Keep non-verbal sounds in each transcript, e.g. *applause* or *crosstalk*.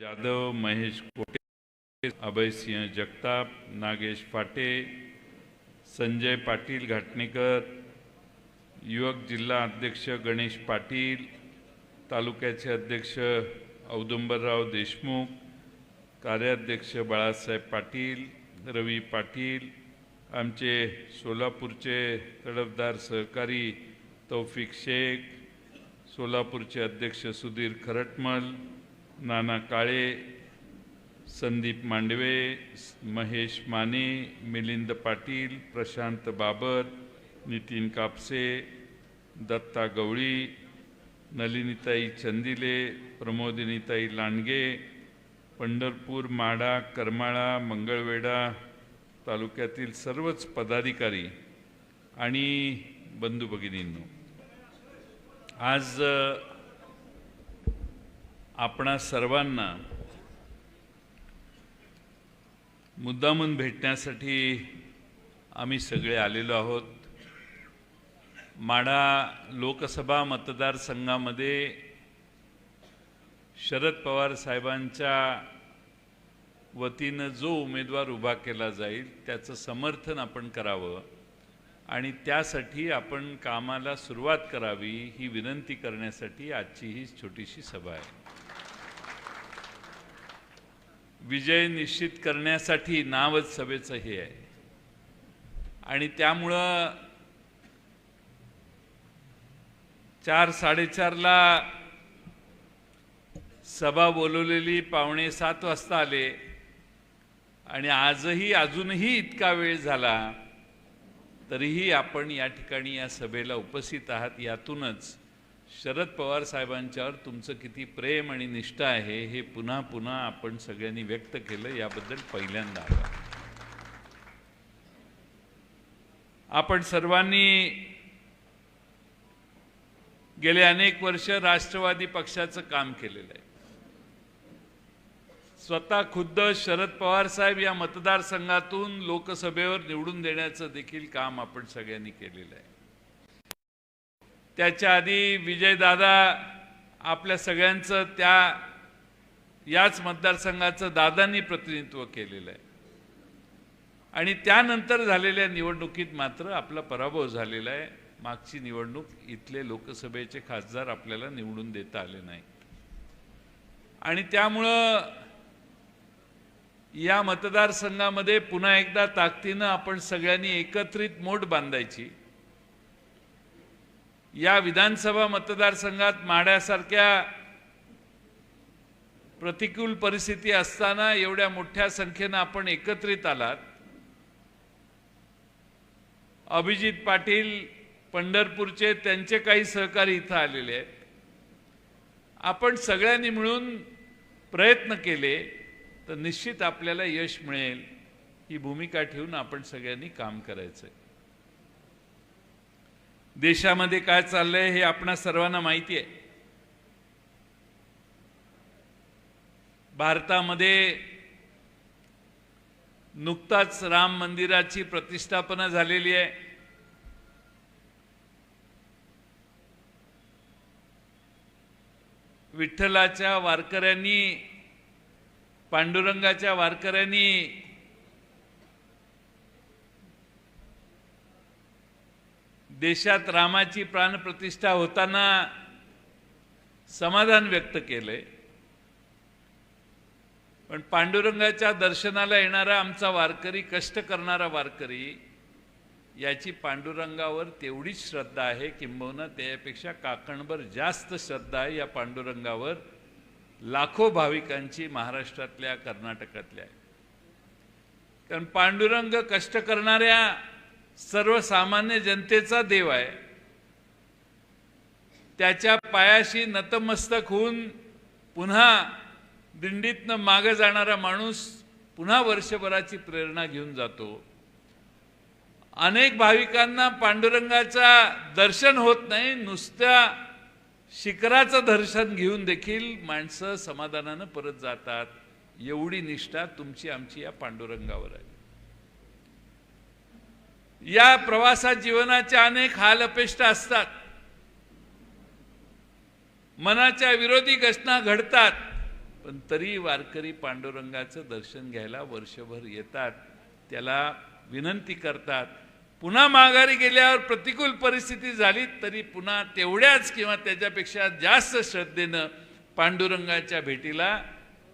जाधव महेश कोटे अभयसिंह जगताप नागेश फाटे संजय पाटील घाटणेकर युवक जिल्हा अध्यक्ष गणेश पाटील तालुक्याचे अध्यक्ष औदुंबरराव देशमुख कार्याध्यक्ष बाळासाहेब पाटील रवी पाटील आमचे सोलापूरचे तडफदार सहकारी तौफिक शेख सोलापूरचे अध्यक्ष सुधीर खरटमल नाना काळे संदीप मांडवे महेश माने मिलिंद पाटील प्रशांत बाबर नितीन कापसे दत्ता गवळी नलिनीताई चंदिले प्रमोदिनीताई लांडगे पंढरपूर माडा करमाळा मंगळवेढा तालुक्यातील सर्वच पदाधिकारी आणि बंधू भगिनींनो आज आपणा सर्वांना मुद्दामून भेटण्यासाठी आम्ही सगळे आलेलो आहोत. माढा लोकसभा मतदारसंघामध्ये शरद पवार साहेबांच्या वतीनं जो उमेदवार उभा केला जाईल त्याचं समर्थन आपण करावं आणि त्यासाठी आपण कामाला सुरुवात करावी ही विनंती करण्यासाठी आजची ही छोटीशी सभा आहे. विजय निश्चित करण्यासाठी नावच सभेचं हे आहे. आणि त्यामुळं चार साडेचारला सभा बोलवलेली पावणे सात वाजता आले. आणि आजही अजूनही इतका वेळ झाला तरीही आपण या ठिकाणी या सभेला उपस्थित आहात यातूनच शरद पवार साहेबांच्यावर तुमचं किती प्रेम आणि निष्ठा आहे हे पुन्हा पुन्हा आपण सगळ्यांनी व्यक्त केलं याबद्दल पहिल्यांदा आपण सर्वांनी गेले अनेक वर्ष राष्ट्रवादी पक्षाचं काम केलेलं आहे. स्वतः खुद्द शरद पवार साहेब या मतदारसंघातून लोकसभेवर निवडून देण्याचं देखील काम आपण सगळ्यांनी केलेलं आहे. त्याच्या आधी विजयदादा आपल्या सगळ्यांचं त्या याच मतदारसंघाचं दादांनी प्रतिनिधित्व केलेलं आहे. आणि त्यानंतर झालेल्या निवडणुकीत मात्र आपला पराभव झालेला आहे. मागची निवडणूक इथले लोकसभेचे खासदार आपल्याला निवडून देता आले नाही आणि त्यामुळं या मतदारसंघामध्ये पुन्हा एकदा ताकदीनं आपण सगळ्यांनी एकत्रित मोठ बांधायची. या विधानसभा मतदारसंघात माड्यासारख्या प्रतिकूल परिस्थिती असताना एवढ्या मोठ्या संख्येनं आपण एकत्रित आलात. अभिजित पाटील पंढरपूरचे त्यांचे काही सहकारी इथं आलेले आहेत. आपण सगळ्यांनी मिळून प्रयत्न केले तर निश्चित आपल्याला यश मिळेल. ही भूमिका ठेवून आपण सगळ्यांनी काम करायचंय. देशामध्ये काय चाललंय हे आपणा सर्वांना माहिती आहे. भारतामध्ये नुकताच राम मंदिराची प्रतिष्ठापना झालेली आहे. विठ्ठलाच्या वारकऱ्यांनी पांडुरंगाच्या वारकऱ्यांनी देशात रामाची प्राणप्रतिष्ठा होताना समाधान व्यक्त केलंय. पण पांडुरंगाच्या दर्शनाला येणारा आमचा वारकरी कष्ट करणारा वारकरी याची पांडुरंगावर तेवढीच श्रद्धा आहे किंबहुना त्यापेक्षा काकणभर जास्त श्रद्धा आहे या पांडुरंगावर. लाखो भाविकांची महाराष्ट्रातल्या कर्नाटकातल्या. कारण पांडुरंग कष्ट करणाऱ्या सर्वसामान्य जनतेचा देव आहे. त्याच्या पायाशी नतमस्तक होऊन पुन्हा दिंडीतनं मागं जाणारा माणूस पुन्हा वर्षभराची प्रेरणा घेऊन जातो. अनेक भाविकांना पांडुरंगाचा दर्शन होत नाही नुसत्या शिखराचं दर्शन घेऊन देखील माणसं समाधानानं परत जातात. एवढी निष्ठा तुमची आमची या पांडुरंगावर आहे. या प्रवासात जीवनाच्या अनेक हाल अपेष्टा असतात. मनाच्या विरोधी घटना घडतात पण तरी वारकरी पांडुरंगाचं दर्शन घ्यायला वर्षभर येतात. त्याला विनंती करतात. पुन्हा माघारी गेल्यावर प्रतिकूल परिस्थिती झाली तरी पुन्हा तेवढ्याच किंवा त्याच्यापेक्षा जास्त श्रद्धेनं पांडुरंगाच्या भेटीला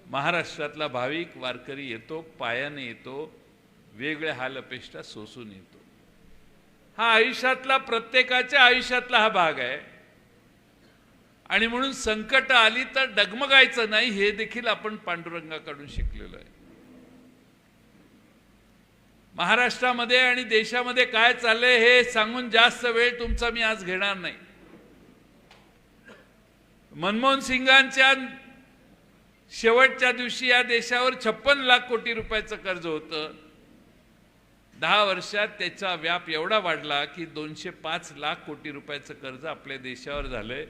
महाराष्ट्रातला भाविक वारकरी येतो पायाने येतो वेगळ्या हालअपेष्टा सोसून येतो हा आयुष्यातला प्रत्येकाच्या आयुष्यातला हा भाग आहे. आणि म्हणून संकट आली तर डगमगायचं नाही हे देखील आपण पांडुरंगाकडून शिकलेलो आहे. महाराष्ट्रामध्ये आणि देशामध्ये काय चाललंय हे सांगून जास्त वेळ तुमचा मी आज घेणार नाही. मनमोहन सिंगांच्या शेवटच्या दिवशी या देशावर छप्पन लाख कोटी रुपयाचं कर्ज होतं. दहा वर्षात त्याचा व्याप एवढा वाढला की दोनशे पाच लाख कोटी रुपयाचं कर्ज आपल्या देशावर झालंय.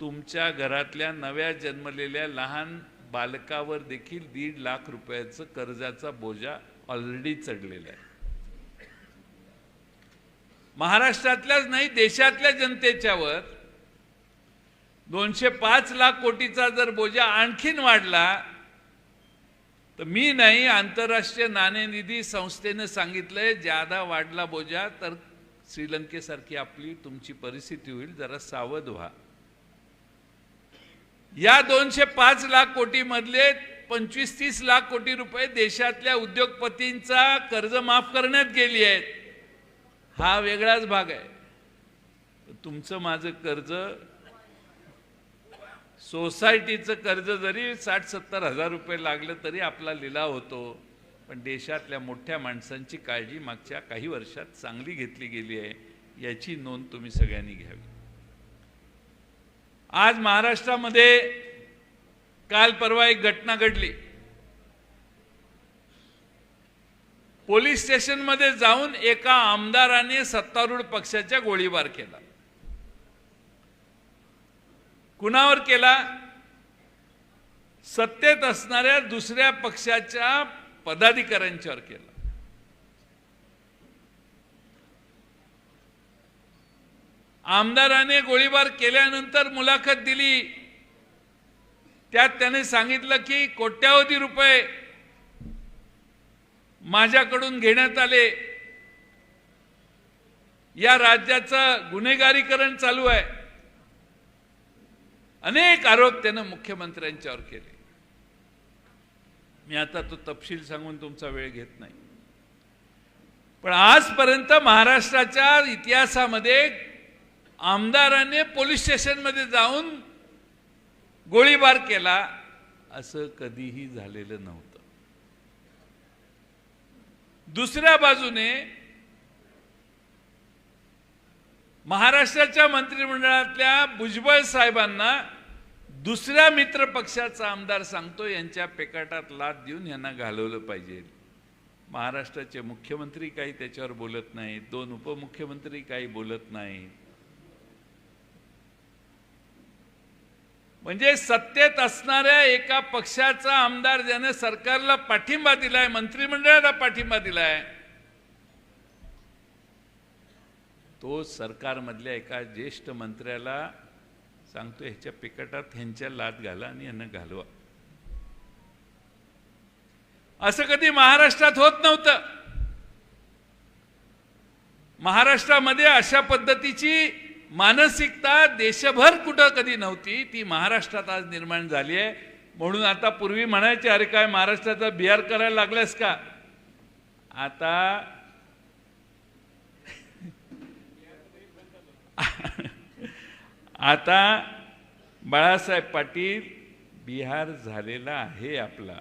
तुमच्या घरातल्या नव्या जन्मलेल्या लहान बालकावर देखील दीड लाख रुपयाचं कर्जाचा बोजा ऑलरेडी चढलेला आहे. महाराष्ट्रातल्याच नाही देशातल्या जनतेच्यावर दोनशे पाच लाख कोटीचा जर बोजा आणखीन वाढला तर मी नाही आंतरराष्ट्रीय नाणेनिधी संस्थेनं सांगितलंय ज्यादा वाढला बोजा तर श्रीलंकेसारखी आपली तुमची परिस्थिती होईल जरा सावध व्हा. या दोनशे पाच लाख कोटी मधले पंचवीस तीस लाख कोटी रुपये देशातल्या उद्योगपतींचा कर्ज माफ करण्यात गेली आहेत. हा वेगळाच भाग आहे. तुमचं माझं कर्ज सोसायटीचं कर्ज जरी साठ सत्तर हजार रुपये लागलं तरी आपला लिलाव होतो पण देशातल्या मोठ्या माणसांची काळजी मागच्या काही वर्षात चांगली घेतली गेली आहे याची नोंद तुम्ही सगळ्यांनी घ्यावी. आज महाराष्ट्रामध्ये काल परवा एक घटना घडली. पोलीस स्टेशनमध्ये जाऊन एका आमदाराने सत्तारूढ पक्षाच्या गोळीबार केला. कुणावर केला? सत्तेत असणाऱ्या दुसऱ्या पक्षाच्या पदाधिकाऱ्यांच्यावर केला. आमदाराने गोळीबार केल्यानंतर मुलाखत दिली. त्यात त्याने सांगितलं की कोट्यावधी रुपये माझ्याकडून घेण्यात आले. या राज्याचं गुन्हेगारीकरण चालू आहे. अनेक आरोप त्यानं मुख्यमंत्र्यांच्यावर केले. मी आता तो तपशील सांगून तुमचा वेळ घेत नाही. पण आजपर्यंत महाराष्ट्राच्या इतिहासामध्ये आमदाराने पोलीस स्टेशनमध्ये जाऊन गोळीबार केला असं कधीही झालेलं नव्हतं. दुसऱ्या बाजूने महाराष्ट्राच्या मंत्रिमंडळातल्या भुजबळ साहेबांना दुसऱ्या मित्र पक्षाचा आमदार सांगतो यांच्या पेकाटात लाद देऊन यांना घालवलं पाहिजे. महाराष्ट्राचे मुख्यमंत्री काही त्याच्यावर बोलत नाहीत दोन उपमुख्यमंत्री काही बोलत नाहीत. म्हणजे सत्तेत असणाऱ्या एका पक्षाचा आमदार ज्याने सरकारला पाठिंबा दिलाय मंत्रिमंडळाला पाठिंबा दिलाय तो सरकारमधल्या एका ज्येष्ठ मंत्र्याला सांगतो ह्याच्या पिकटात ह्यांच्या लाद घाला आणि यांना घालवा. असं कधी महाराष्ट्रात होत नव्हतं. महाराष्ट्रामध्ये अशा पद्धतीची मानसिकता देशभर कुठं कधी नव्हती ती महाराष्ट्रात आज निर्माण झाली आहे. म्हणून आता पूर्वी म्हणायचे अरे काय महाराष्ट्राचा बिहार करायला लागलास का? आता आता बाळासाहेब पाटील बिहार झालेला आहे आपला.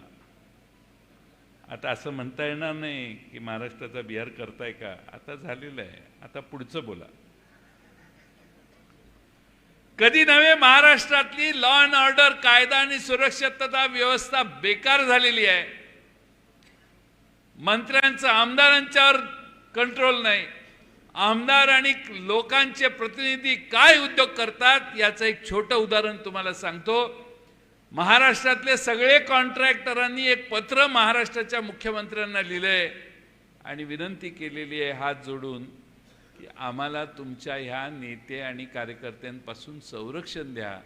आता असं म्हणता येणार नाही की महाराष्ट्राचा बिहार करताय का? आता झालेलं आहे. आता पुढचं बोला. कधी नव्हे महाराष्ट्रातली लॉ अँड ऑर्डर कायदा आणि सुरक्षितता व्यवस्था बेकार झालेली आहे. मंत्र्यांचं आमदारांच्यावर कंट्रोल नाही. आमदार आणि लोकांचे प्रतिनिधी काय उद्योग करतात याचं एक छोटं उदाहरण तुम्हाला सांगतो. महाराष्ट्रातले सगळे कॉन्ट्रॅक्टरांनी एक पत्र महाराष्ट्राच्या मुख्यमंत्र्यांना लिहिलंय आणि विनंती केलेली आहे हात जोडून की आम्हाला तुमच्या ह्या नेते आणि कार्यकर्त्यांपासून संरक्षण द्या.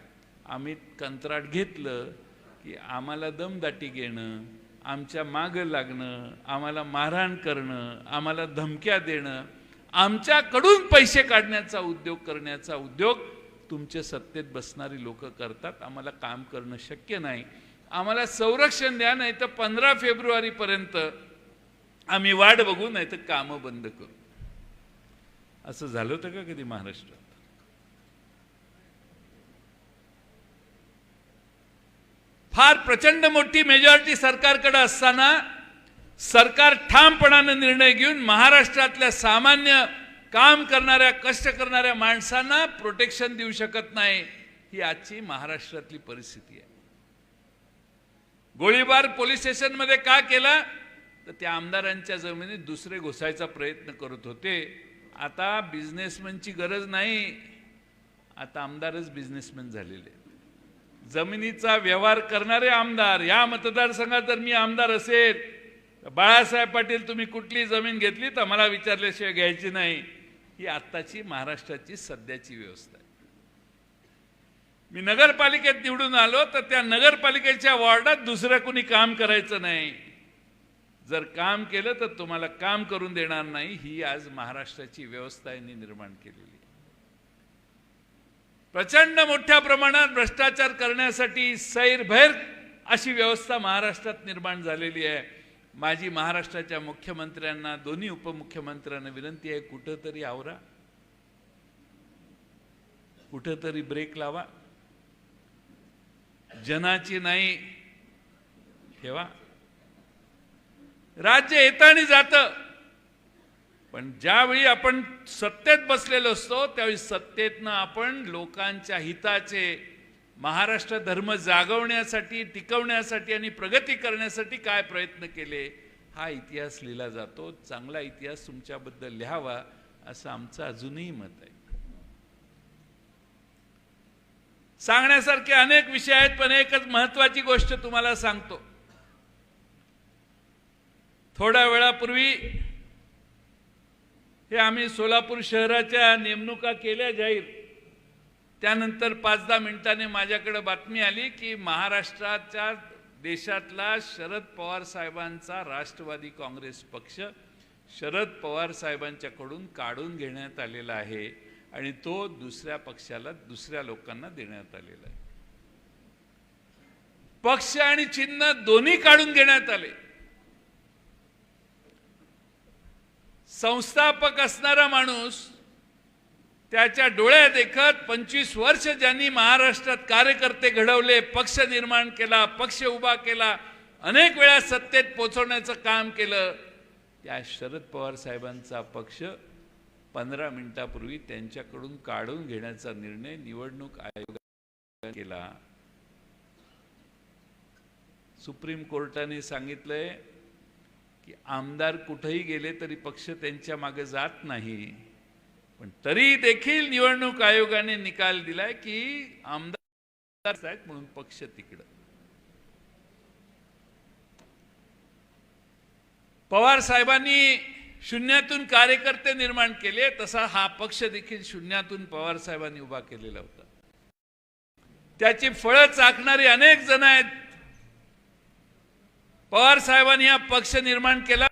आम्ही कंत्राट घेतलं की की आम्हाला दमदाटी घेणं आमच्या मागं लागणं आम्हाला मारहाण करणं आम्हाला धमक्या देणं. आमच्याकडून पैसे काढण्याचा उद्योग करण्याचा उद्योग तुमचे सत्तेत बसणारी लोक करतात. आम्हाला काम करणं शक्य नाही. आम्हाला संरक्षण द्या नाही तर पंधरा फेब्रुवारीपर्यंत आम्ही वाट बघू नाही तर कामं बंद करू. असं झालं होतं का कधी महाराष्ट्रात? फार प्रचंड मोठी मेजॉरिटी सरकारकडे असताना सरकार ठामपणानं निर्णय घेऊन महाराष्ट्रातल्या सामान्य काम करणाऱ्या कष्ट करणाऱ्या माणसांना प्रोटेक्शन देऊ शकत नाही ही आजची महाराष्ट्रातली परिस्थिती आहे. गोळीबार पोलीस स्टेशनमध्ये का केला? तर त्या आमदारांच्या जमिनीत दुसरे घुसायचा प्रयत्न करत होते. आता बिझनेसमॅनची गरज नाही. आता आमदारच बिझनेसमॅन झालेले आहेत. जमिनीचा व्यवहार करणारे आमदार या मतदारसंघात जर मी आमदार असेल बाळासाहेब पाटील तुम्ही कुठली जमीन घेतली तर मला विचारल्याशिवाय घ्यायची नाही. ही आत्ताची महाराष्ट्राची सध्याची व्यवस्था आहे. मी नगरपालिकेत निवडून आलो तर त्या नगरपालिकेच्या वॉर्डात दुसरं कोणी काम करायचं नाही. जर काम केलं तर तुम्हाला काम करून देणार नाही. ही आज महाराष्ट्राची व्यवस्था यांनी निर्माण केलेली आहे. प्रचंड मोठ्या प्रमाणात भ्रष्टाचार करण्यासाठी सैरभैर अशी व्यवस्था महाराष्ट्रात निर्माण झालेली आहे. माझी महाराष्ट्राच्या मुख्यमंत्र्यांना दोन्ही उपमुख्यमंत्र्यांना विनंती आहे कुठंतरी आवरा. कुठंतरी ब्रेक लावा. जनाची नाही ठेवा. राज्य येतं आणि जातं. पण ज्यावेळी आपण सत्तेत बसलेलो असतो त्यावेळी सत्तेतनं आपण लोकांच्या हिताचे महाराष्ट्र धर्म जागवण्यासाठी टिकवण्यासाठी आणि प्रगती करण्यासाठी काय प्रयत्न केले हा इतिहास लिहिला जातो. चांगला इतिहास तुमच्याबद्दल लिहावा असं आमचं अजूनही मत आहे. सांगण्यासारखे अनेक विषय आहेत पण एकच महत्वाची गोष्ट तुम्हाला सांगतो. थोड्या वेळापूर्वी हे आम्ही सोलापूर शहराच्या नेमणुका केल्या जाईल त्यानंतर पाच दहा मिनिटाने माझ्याकडे बातमी आली की महाराष्ट्राच्या देशातला शरद पवार साहेबांचा राष्ट्रवादी काँग्रेस पक्ष शरद पवार साहेबांच्याकडून काढून घेण्यात आलेला आहे आणि तो दुसऱ्या पक्षाला दुसऱ्या लोकांना देण्यात आलेला आहे. पक्ष आणि चिन्ह दोन्ही काढून घेण्यात आले. संस्थापक असणारा माणूस त्याच्या डोळ्या देखत पंचवीस वर्ष ज्यांनी महाराष्ट्रात कार्यकर्ते घडवले पक्ष निर्माण केला पक्ष उभा केला अनेक वेळा सत्तेत पोचवण्याचं काम केलं त्या शरद पवार साहेबांचा पक्ष पंधरा मिनिटापूर्वी त्यांच्याकडून काढून घेण्याचा निर्णय निवडणूक आयोगाने केला. सुप्रीम कोर्टाने सांगितलंय की आमदार कुठेही गेले तरी पक्ष त्यांच्या मागे जात नाही. पण तरी देखील निवडणूक आयोगाने निकाल दिलाय की आमदार आहेत म्हणून पक्ष तिकडं. पवार साहेबांनी शून्यातून कार्यकर्ते निर्माण केले तसा हा पक्ष देखील शून्यातून पवार साहेबांनी उभा केलेला होता. त्याची फळं चाकणारी अनेक जण आहेत. पवार साहेबांनी हा पक्ष निर्माण केला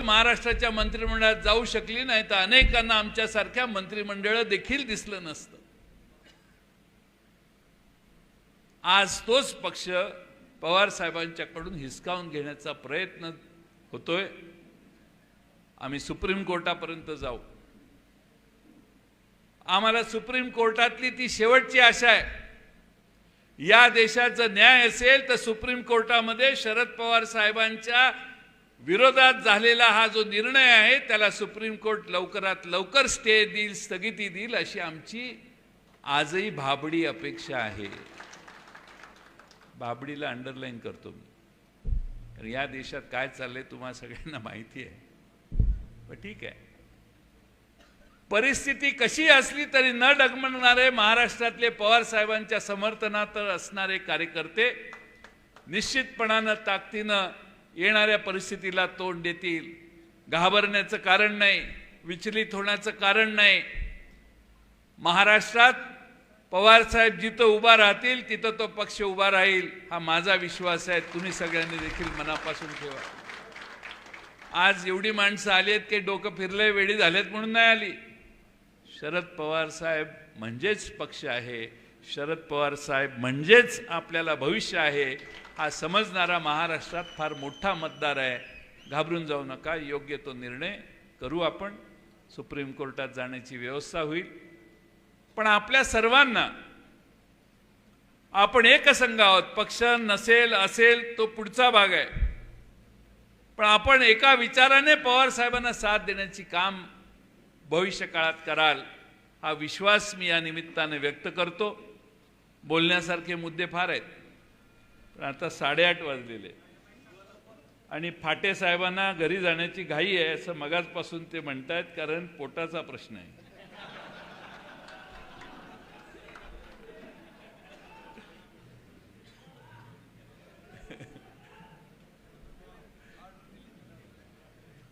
महाराष्ट्राच्या मंत्रिमंडळात जाऊ शकली नाही तर अनेकांना आमच्यासारख्या मंत्रिमंडळ देखील दिसलं नसतं. आज तोच पक्ष पवार साहेबांच्याकडून हिसकावून घेण्याचा प्रयत्न होतोय. आम्ही सुप्रीम कोर्टापर्यंत जाऊ. आम्हाला सुप्रीम कोर्टातली ती शेवटची आशा आहे. या देशाचं न्याय असेल तर सुप्रीम कोर्टामध्ये शरद पवार साहेबांच्या विरोधात झालेला हा जो निर्णय आहे त्याला सुप्रीम कोर्ट लवकरात लवकर स्टे देईल स्थगिती देईल अशी आमची आजही भाबडी अपेक्षा आहे. भाबडीला अंडरलाईन करतो मी. कारण या देशात काय चाललंय तुम्हाला सगळ्यांना माहिती आहे. पण ठीक आहे. परिस्थिती कशी असली तरी न डगमगणारे महाराष्ट्रातले पवार साहेबांच्या समर्थनात असणारे कार्यकर्ते निश्चितपणानं ताकदीनं येणाऱ्या परिस्थितीला तोंड देतील. घाबरण्याचं कारण नाही विचलित होण्याचं कारण नाही. महाराष्ट्रात पवार साहेब जिथं उभा राहतील तिथं तो पक्ष उभा राहील हा माझा विश्वास आहे. तुम्ही सगळ्यांनी देखील मनापासून ठेवा. आज एवढी माणसं आली आहेत की डोकं फिरलंय वेळी झालेत म्हणून नाही आली. शरद पवार साहेब म्हणजेच पक्ष आहे. शरद पवार साहेब म्हणजेच आपल्याला भविष्य आहे हा समजणारा महाराष्ट्रात फार मोठा मतदार आहे. घाबरून जाऊ नका योग्य तो निर्णय करू आपण. सुप्रीम कोर्टात जाण्याची व्यवस्था होईल. पण आपल्या सर्वांना आपण एकसंघ आहोत पक्ष नसेल असेल तो पुढचा भाग आहे. पण आपण एका विचाराने पवार साहेबांना साथ देण्याची काम भविष्य काळात कराल हा विश्वास मी या निमित्ताने व्यक्त करतो. बोलण्यासारखे मुद्दे फार आहेत. पण आता साडेआठ वाजलेले. आणि फाटे साहेबांना घरी जाण्याची घाई आहे असं मगाचपासून ते म्हणतायत कारण पोटाचा प्रश्न आहे.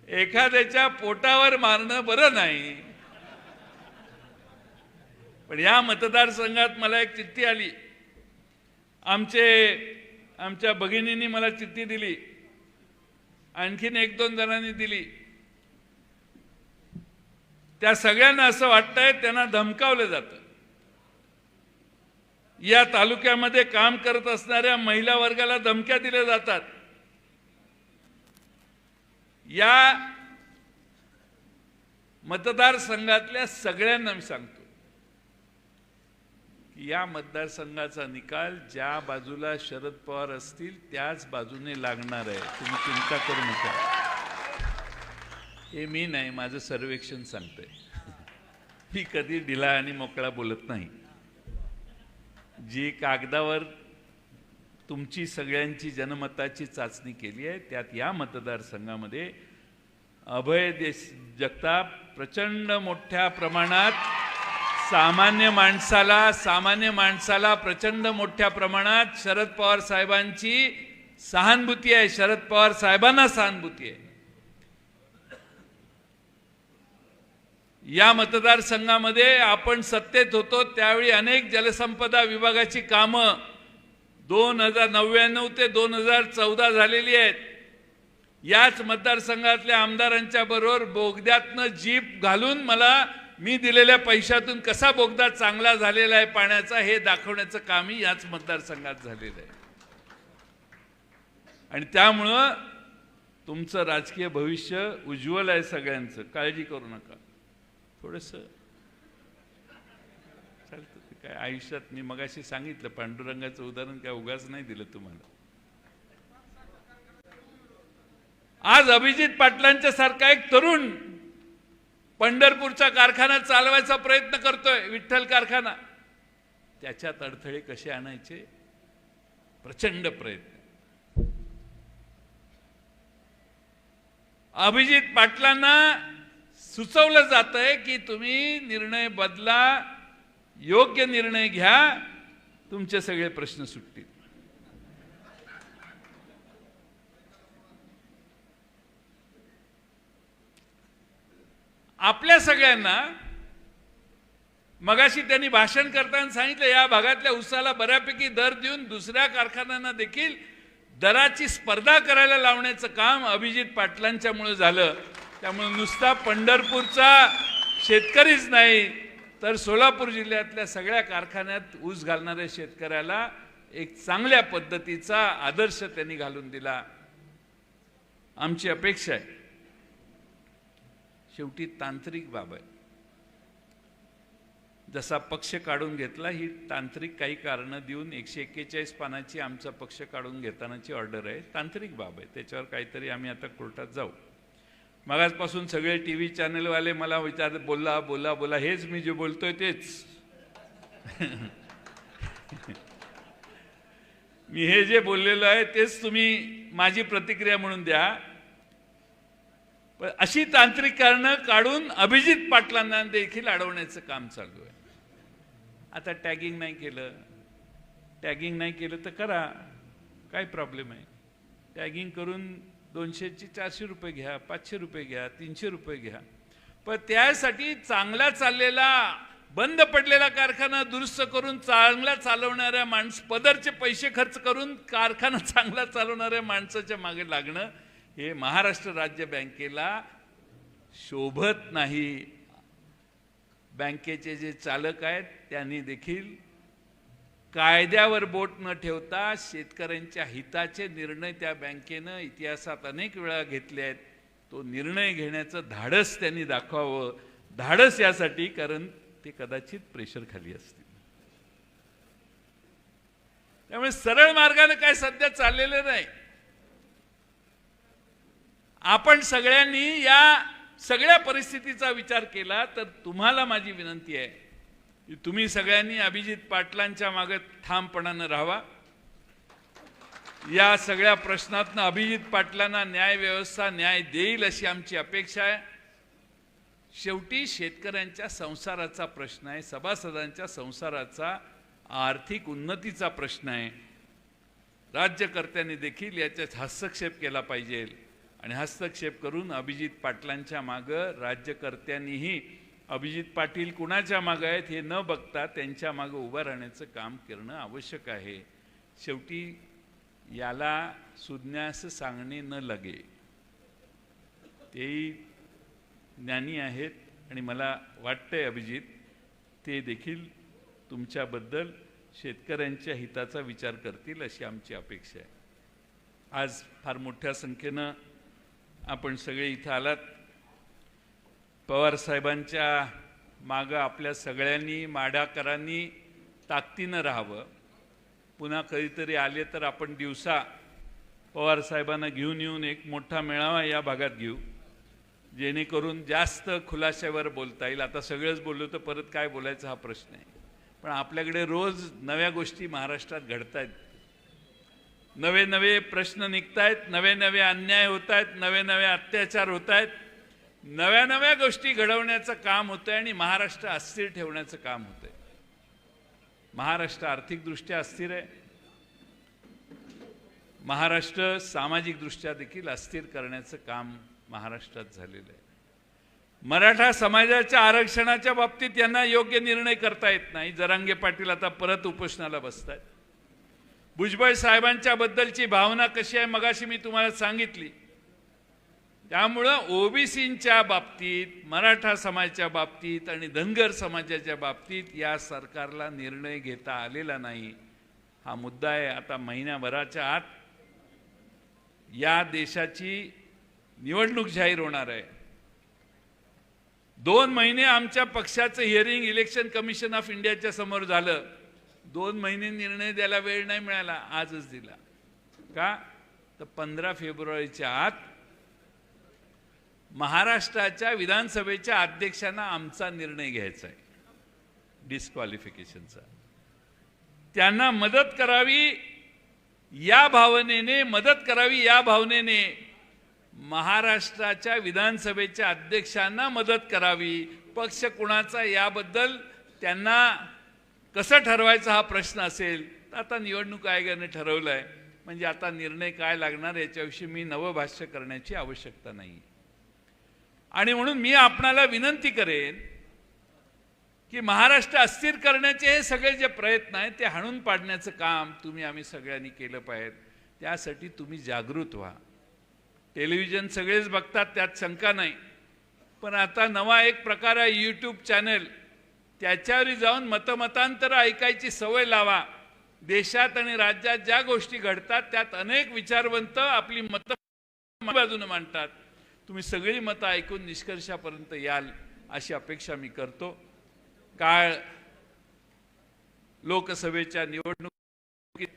एखाद्याच्या पोटावर मारणं बरं नाही. पण या मतदारसंघात मला एक चिठ्ठी आली. आमचे आमच्या भगिनींनी मला चिठ्ठी दिली. आणखीन एक दोन जणांनी दिली. त्या सगळ्यांना असं वाटतंय त्यांना धमकावलं जातं. या तालुक्यामध्ये काम करत असणाऱ्या महिला वर्गाला धमक्या दिल्या जातात. या मतदारसंघातल्या सगळ्यांना मी सांगतो. या मतदारसंघाचा निकाल ज्या बाजूला शरद पवार असतील त्याच बाजूने लागणार आहे. तुम्ही चिंता करू नका. हे मी नाही माझं सर्वेक्षण सांगतंय. मी कधी ढिला आणि मोकळा बोलत नाही. जी कागदावर तुमची सगळ्यांची जनमताची चाचणी केली आहे त्यात या मतदारसंघामध्ये अभय देश जगताप प्रचंड मोठ्या प्रमाणात सामान्य माणसाला सामान्य माणसाला प्रचंड मोठ्या प्रमाणात शरद पवार साहेबांची सहानुभूती आहे. शरद पवार साहेबांना सहानुभूती आहे. या मतदारसंघामध्ये आपण सत्तेत होतो त्यावेळी अनेक जलसंपदा विभागाची कामं दोन हजार नव्याण्णव ते दोन हजार चौदा झालेली आहेत. याच मतदारसंघातल्या आमदारांच्या बरोबर बोगद्यातनं जीप घालून मला मी दिलेल्या पैशातून कसा बोगदा चांगला झालेला आहे पाण्याचा हे दाखवण्याचं कामही याच मतदारसंघात झालेलं आहे. आणि त्यामुळं तुमचं राजकीय भविष्य उज्ज्वल आहे सगळ्यांचं. काळजी करू नका. थोडस चालतं ते काय आयुष्यात मी मगाशी सांगितलं पांडुरंगाचं उदाहरण काय उगाच नाही दिलं तुम्हाला. आज अभिजित पाटलांच्या सारखा एक तरुण पंढरपूरचा कारखाना चालवायचा प्रयत्न करतोय विठ्ठल कारखाना. त्याच्यात अडथळे कसे आणायचे? प्रचंड प्रयत्न. अभिजित पाटलांना सुचवलं जात आहे की तुम्ही निर्णय बदला योग्य निर्णय घ्या तुमचे सगळे प्रश्न सुटतील. आपल्या सगळ्यांना मगाशी त्यांनी भाषण करताना सांगितलं या भागातल्या उसाला बऱ्यापैकी दर देऊन दुसऱ्या कारखान्यांना देखील दराची स्पर्धा करायला लावण्याचं काम अभिजित पाटलांच्यामुळे झालं. त्यामुळे नुसता पंढरपूरचा शेतकरीच नाही तर सोलापूर जिल्ह्यातल्या सगळ्या कारखान्यात ऊस घालणाऱ्या शेतकऱ्याला एक चांगल्या पद्धतीचा आदर्श त्यांनी घालून दिला. आमची अपेक्षा आहे. शेवटी तांत्रिक बाब आहे जसा पक्ष काढून घेतला ही तांत्रिक काही कारणं देऊन एकशे एक्केचाळीस पानाची आमचा पक्ष काढून घेतानाची ऑर्डर आहे. तांत्रिक बाब आहे. त्याच्यावर काहीतरी आम्ही आता कोर्टात जाऊ. मगाचपासून सगळे टी व्ही चॅनलवाले मला विचार बोला बोला बोला हेच मी जे बोलतोय तेच. *laughs* मी हे जे बोललेलो आहे तेच तुम्ही माझी प्रतिक्रिया म्हणून द्या. अशी तांत्रिक कारणं काढून अभिजित पाटलांना देखील अडवण्याचं काम चालू आहे. आता टॅगिंग नाही केलं. टॅगिंग नाही केलं तर करा. काय प्रॉब्लेम आहे? टॅगिंग करून दोनशेची चारशे रुपये घ्या पाचशे रुपये घ्या तीनशे रुपये घ्या. पण त्यासाठी चांगला चाललेला बंद पडलेला कारखाना दुरुस्त करून चांगला चालवणाऱ्या माणस पदरचे पैसे खर्च करून कारखाना चांगला चालवणाऱ्या माणसाच्या मागे लागणं हे महाराष्ट्र राज्य बँकेला शोभत नाही. बँकेचे जे चालक आहेत त्यांनी देखील कायद्यावर बोट न ठेवता शेतकऱ्यांच्या हिताचे निर्णय त्या बँकेनं इतिहासात अनेक वेळा घेतले आहेत. तो निर्णय घेण्याचं धाडस त्यांनी दाखवावं. धाडस यासाठी कारण ते कदाचित प्रेशर खाली असतील. त्यामुळे सरळ मार्गाने काय सध्या चाललेलं नाही. आपण सगळ्यांनी या सगळ्या परिस्थितीचा विचार केला तर तुम्हाला माझी विनंती आहे की तुम्ही सगळ्यांनी अभिजित पाटलांच्या मागे ठामपणानं राहावा. या सगळ्या प्रश्नातनं अभिजित पाटलांना न्याय व्यवस्था न्याय देईल अशी आमची अपेक्षा आहे. शेवटी शेतकऱ्यांच्या संसाराचा प्रश्न आहे सभासदांच्या संसाराचा आर्थिक उन्नतीचा प्रश्न आहे. राज्यकर्त्यांनी देखील याच्यात हस्तक्षेप केला पाहिजे. आणि हस्तक्षेप करून अभिजित पाटलांच्या मागं राज्यकर्त्यांनीही अभिजित पाटील कुणाच्या मागं आहेत हे न बघता त्यांच्या मागं उभं राहण्याचं काम करणं आवश्यक आहे. शेवटी याला सुज्ञास सांगणे न लगे. तेही ज्ञानी आहेत आणि मला वाटतंय अभिजित ते देखील तुमच्याबद्दल शेतकऱ्यांच्या हिताचा विचार करतील अशी आमची अपेक्षा आहे. आज फार मोठ्या संख्येनं आपण सगळे इथं आलात. पवारसाहेबांच्या मागं आपल्या सगळ्यांनी माडाकरांनी ताकदीनं राहावं. पुन्हा कधीतरी आले तर आपण दिवसा पवारसाहेबांना घेऊन येऊन एक मोठा मेळावा या भागात घेऊ. जेणेकरून जास्त खुलाशावर बोलता येईल. आता सगळंच बोललो तर परत काय बोलायचं हा प्रश्न आहे. पण आपल्याकडे रोज नव्या गोष्टी महाराष्ट्रात घडत आहेत नवे नवे प्रश्न निघतायत नवे नवे अन्याय होत आहेत नवे नवे अत्याचार होत आहेत नव्या नव्या गोष्टी घडवण्याचं काम होतं आणि महाराष्ट्र अस्थिर ठेवण्याचं काम होतंय. महाराष्ट्र आर्थिकदृष्ट्या अस्थिर आहे. महाराष्ट्र सामाजिकदृष्ट्या देखील अस्थिर करण्याचं काम महाराष्ट्रात झालेलं आहे. मराठा समाजाच्या आरक्षणाच्या बाबतीत यांना योग्य निर्णय करता येत नाही. जरांगे पाटील आता परत उपोषणाला बसत आहेत भुजबळ साहेबांच्या बद्दलची भावना कशी आहे मगाशी मी तुम्हाला सांगितली. त्यामुळं ओबीसींच्या बाबतीत मराठा समाजाच्या बाबतीत आणि धनगर समाजाच्या बाबतीत या सरकारला निर्णय घेता आलेला नाही. हा मुद्दा आहे आता महिन्याभराच्या आत. या देशाची निवडणूक जाहीर होणार आहे. दोन महिने आमच्या पक्षाचं हिअरिंग इलेक्शन कमिशन ऑफ इंडियाच्या समोर झालं. दोन महिने निर्णय द्यायला वेळ नाही मिळाला आजच दिला. का? तर पंधरा फेब्रुवारीच्या आत महाराष्ट्राच्या विधानसभेच्या अध्यक्षांना आमचा निर्णय घ्यायचा आहे. डिस्क्वालिफिकेशनचा त्यांना मदत करावी या भावनेने मदत करावी या भावनेने महाराष्ट्राच्या विधानसभेच्या अध्यक्षांना मदत करावी. पक्ष कुणाचा याबद्दल त्यांना कसं ठरवायचा हा प्रश्न असेल तर आता निवडणूक आयोगाने ठरवलं आहे म्हणजे आता निर्णय काय लागणार याच्याविषयी मी नवभाष्य करण्याची आवश्यकता नाही आणि म्हणून मी आपणाला विनंती करेन की महाराष्ट्र अस्थिर करण्याचे हे सगळे जे प्रयत्न आहेत ते हाणून पाडण्याचं काम तुम्ही आम्ही सगळ्यांनी केलं पाहिजे. त्यासाठी तुम्ही जागृत व्हा. टेलिव्हिजन सगळेच बघतात त्यात शंका नाही. पण आता नवा एक प्रकार आहे यूट्यूब चॅनल त्याच्यावर जाऊन मतमतांतर ऐकायची सवय लावा. देशात आणि राज्यात ज्या गोष्टी घडतात त्यात अनेक विचारवंत आपली मत बाजूने मांडतात. तुम्ही सगळी मतं ऐकून निष्कर्षापर्यंत याल अशी अपेक्षा मी करतो. काळ लोकसभेच्या निवडणुकीत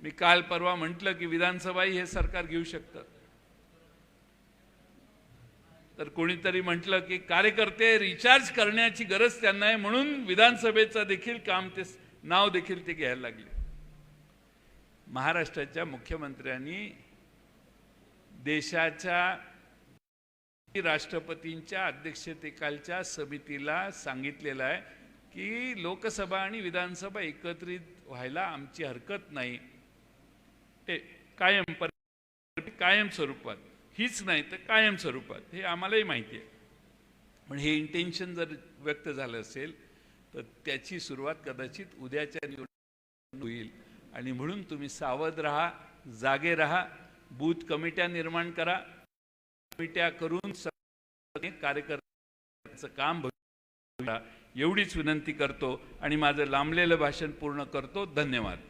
मी काल परवा म्हटलं की विधानसभाही हे सरकार घेऊ शकतं. तर कोणीतरी म्हटलं की कार्यकर्ते रिचार्ज करण्याची गरज त्यांना आहे म्हणून विधानसभेचं देखील काम ते नाव देखील ते घ्यायला लागले. महाराष्ट्राच्या मुख्यमंत्र्यांनी देशाच्या राष्ट्रपतींच्या अध्यक्षतेखालच्या समितीला सांगितलेलं आहे की लोकसभा आणि विधानसभा एकत्रित व्हायला आमची हरकत नाही. ते कायम पर कायम स्वरूपात हीच नाही तर कायम स्वरूपात हे आम्हालाही माहिती आहे. पण हे इंटेन्शन जर व्यक्त झालं असेल तर त्याची सुरुवात कदाचित उद्याच्या निवडणूक होईल. आणि म्हणून तुम्ही सावध राहा जागे राहा बूथ कमिट्या निर्माण करा. कमिट्या करून कार्यकर्त्याचं कार्यकर्त्यांचं काम एवढीच विनंती करतो आणि माझं लांबलेलं भाषण पूर्ण करतो. धन्यवाद.